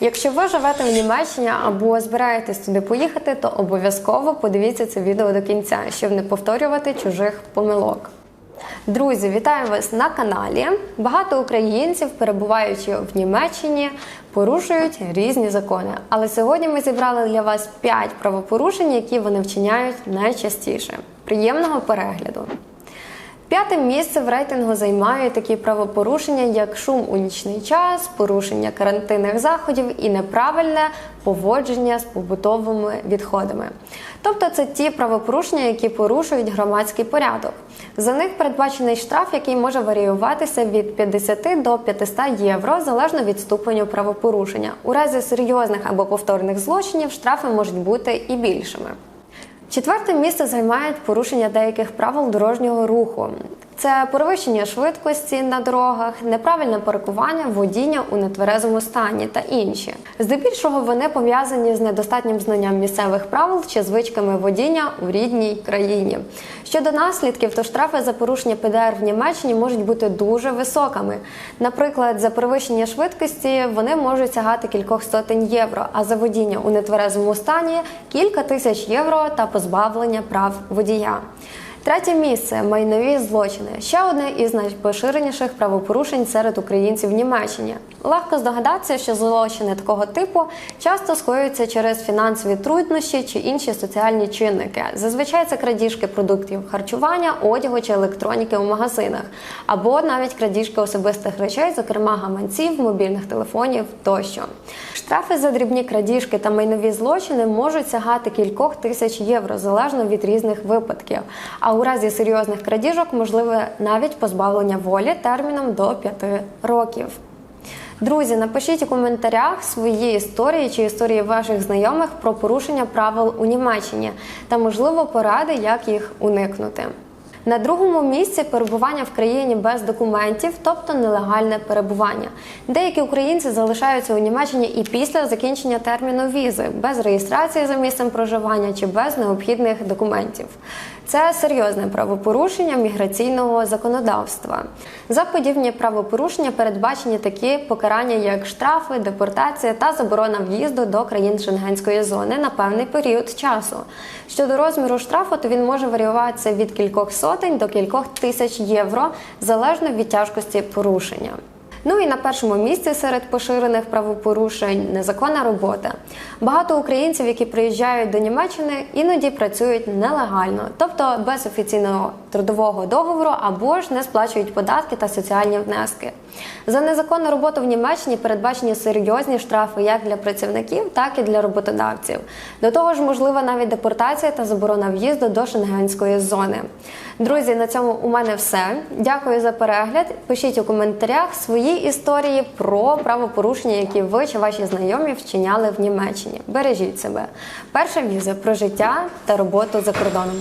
Якщо ви живете в Німеччині або збираєтесь туди поїхати, то обов'язково подивіться це відео до кінця, щоб не повторювати чужих помилок. Друзі, вітаю вас на каналі. Багато українців, перебуваючи в Німеччині, порушують різні закони. Але сьогодні ми зібрали для вас 5 правопорушень, які вони вчиняють найчастіше. Приємного перегляду! П'яте місце в рейтингу займають такі правопорушення, як шум у нічний час, порушення карантинних заходів і неправильне поводження з побутовими відходами. Тобто це ті правопорушення, які порушують громадський порядок. За них передбачений штраф, який може варіюватися від 50 до 500 євро залежно від ступеню правопорушення. У разі серйозних або повторних злочинів штрафи можуть бути і більшими. Четверте місце займають порушення деяких правил дорожнього руху. Це перевищення швидкості на дорогах, неправильне паркування, водіння у нетверезому стані та інші. Здебільшого вони пов'язані з недостатнім знанням місцевих правил чи звичками водіння у рідній країні. Щодо наслідків, то штрафи за порушення ПДР в Німеччині можуть бути дуже високими. Наприклад, за перевищення швидкості вони можуть сягати кількох сотень євро, а за водіння у нетверезому стані кілька тисяч євро та позбавлення прав водія. Третє місце майнові злочини. Ще одне із найпоширеніших правопорушень серед українців в Німеччині. Легко здогадатися, що злочини такого типу часто скоюються через фінансові труднощі чи інші соціальні чинники. Зазвичай це крадіжки продуктів харчування, одягу чи електроніки у магазинах, або навіть крадіжки особистих речей, зокрема гаманців, мобільних телефонів тощо. Штрафи за дрібні крадіжки та майнові злочини можуть сягати кількох тисяч євро залежно від різних випадків. А у разі серйозних крадіжок можливе навіть позбавлення волі терміном до 5 років. Друзі, напишіть у коментарях свої історії чи історії ваших знайомих про порушення правил у Німеччині та, можливо, поради, як їх уникнути. На другому місці перебування в країні без документів, тобто нелегальне перебування. Деякі українці залишаються у Німеччині і після закінчення терміну візи, без реєстрації за місцем проживання чи без необхідних документів. Це серйозне правопорушення міграційного законодавства. За подібні правопорушення передбачені такі покарання, як штрафи, депортація та заборона в'їзду до країн Шенгенської зони на певний період часу. Щодо розміру штрафу, то він може варіюватися від кількох сотень до кількох тисяч євро залежно від тяжкості порушення. Ну і на першому місці серед поширених правопорушень незаконна робота. Багато українців, які приїжджають до Німеччини, іноді працюють нелегально, тобто без офіційного трудового договору або ж не сплачують податки та соціальні внески. За незаконну роботу в Німеччині передбачені серйозні штрафи як для працівників, так і для роботодавців. До того ж, можлива навіть депортація та заборона в'їзду до шенгенської зони. Друзі, на цьому у мене все. Дякую за перегляд. Пишіть у коментарях свої історії про правопорушення, які ви чи ваші знайомі вчиняли в Німеччині. Бережіть себе. Перша віза про життя та роботу за кордоном.